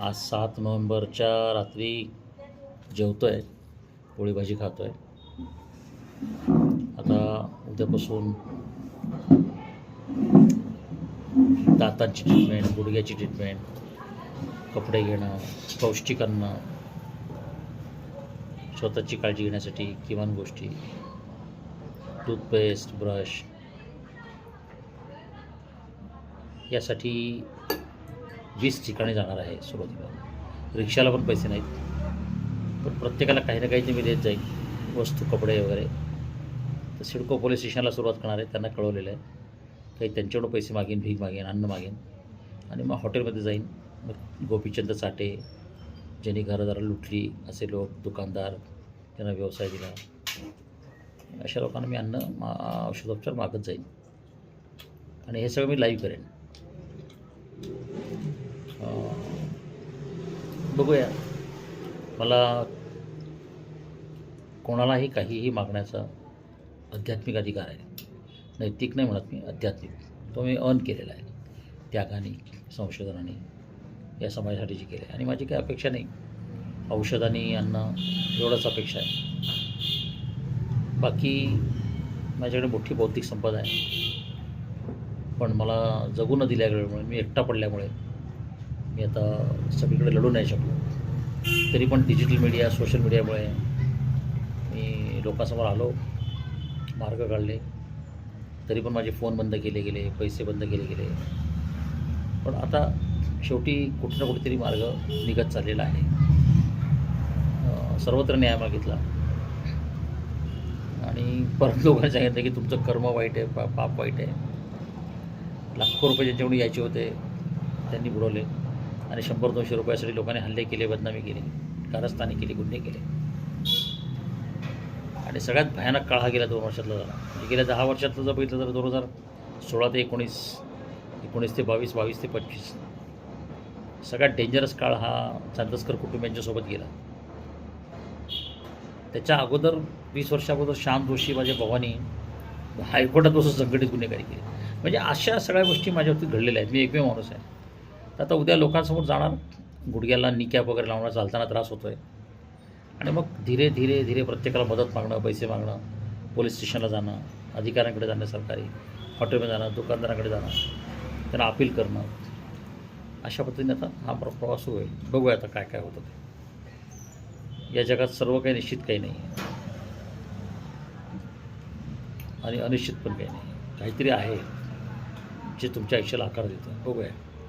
आज सात नोव्हेंबरच्या रात्री जेवतो आहे पोळी भाजी खातो आहे आता उद्यापासून दातांची ट्रीटमेंट गुडघ्याची ट्रीटमेंट कपडे घेणं पौष्टिक अन्न स्वतःची काळजी घेण्यासाठी किमान गोष्टी. टूथपेस्ट ब्रश यासाठी वीस ठिकाणी जाणार आहे सुरुवातीला. रिक्षाला पण पैसे नाहीत. पण प्रत्येकाला काही ना काही ते मी देत जाईल. वस्तू कपडे वगैरे. तर सिडको पोलीस स्टेशनला सुरुवात करणार आहे. त्यांना कळवलेलं आहे. काही त्यांच्याकडून पैसे मागेन भीक मागेन अन्न मागेन. आणि मग हॉटेलमध्ये जाईन. मग गोपीचंद चाटे ज्यांनी घरादारा लुटली असे लोक दुकानदार त्यांना व्यवसाय दिला. अशा लोकांना मी अन्न मा औषधोपचार मागत जाईन. आणि हे सगळं मी लाईव्ह करेन. बघूया. मला कोणालाही काहीही मागण्याचा आध्यात्मिक अधिकार आहे. नैतिक नाही म्हणत मी आध्यात्मिक. तो मी अर्न केलेला आहे. त्यागाने संशोधनाने या समाजासाठी जे केलं आहे. आणि माझी काही अपेक्षा नाही. औषधाने अन्न एवढंच अपेक्षा आहे. बाकी माझ्याकडे मोठी बौद्धिक संपदा आहे. पण मला जगू न दिल्यामुळे मी एकटा पडल्यामुळे मी आता सगळीकडे लढू नाही शकलो. तरी पण डिजिटल मीडिया सोशल मीडियामुळे मी लोकांसमोर आलो मार्ग काढले. तरी पण माझे फोन बंद केले गेले पैसे बंद केले गेले. पण आता शेवटी कुठे ना कुठेतरी मार्ग निघत चाललेला आहे. सर्वत्र न्याय मागितला. आणि परत लोकांनी सांगितलं की तुमचं कर्म वाईट आहे पा पाप वाईट आहे. लाखो रुपये ज्यांच्याकडून यायचे होते त्यांनी बुडवले. आणि शंभर दोनशे रुपयासाठी लोकांनी हल्ले केले बदनामी केली कारस्थानी केली गुन्हे केले. आणि सगळ्यात भयानक काळ हा गेल्या दोन वर्षातला झाला. म्हणजे गेल्या दहा वर्षातलं जर बघितलं तर दोन हजार सोळा ते एकोणीस एकोणीस ते बावीस बावीस ते पंचवीस सगळ्यात डेंजरस काळ हा चांदसकर कुटुंबियांच्यासोबत गेला. त्याच्या अगोदर वीस वर्षाअगोदर श्याम जोशी माझ्या भावानी हायकोर्टात बसून संघटित गुन्हेगारी केली. म्हणजे अशा सगळ्या गोष्टी माझ्यावरती घडलेल्या आहेत. मी एकमेव माणूस आहे. तर आता उद्या लोकांसमोर जाणार गुडघ्याला निकॅप वगैरे लावणं चालताना त्रास होतो आहे आणि मग धीरे धीरे धीरे प्रत्येकाला मदत मागणं पैसे मागणं पोलीस स्टेशनला जाणं अधिकाऱ्यांकडे जाणं सरकारी हॉटेलमध्ये जाणं दुकानदारांकडे जाणं त्यांना अपील करणं. अशा पद्धतीने आता हा प्र प्रवास होईल बघूया आता काय काय होतं ते. या जगात सर्व काही निश्चित काही नाही. आहे आणि अनिश्चित पण काही नाही. काहीतरी आहे जे तुमच्या आयुष्याला आकार देतं. बघूया.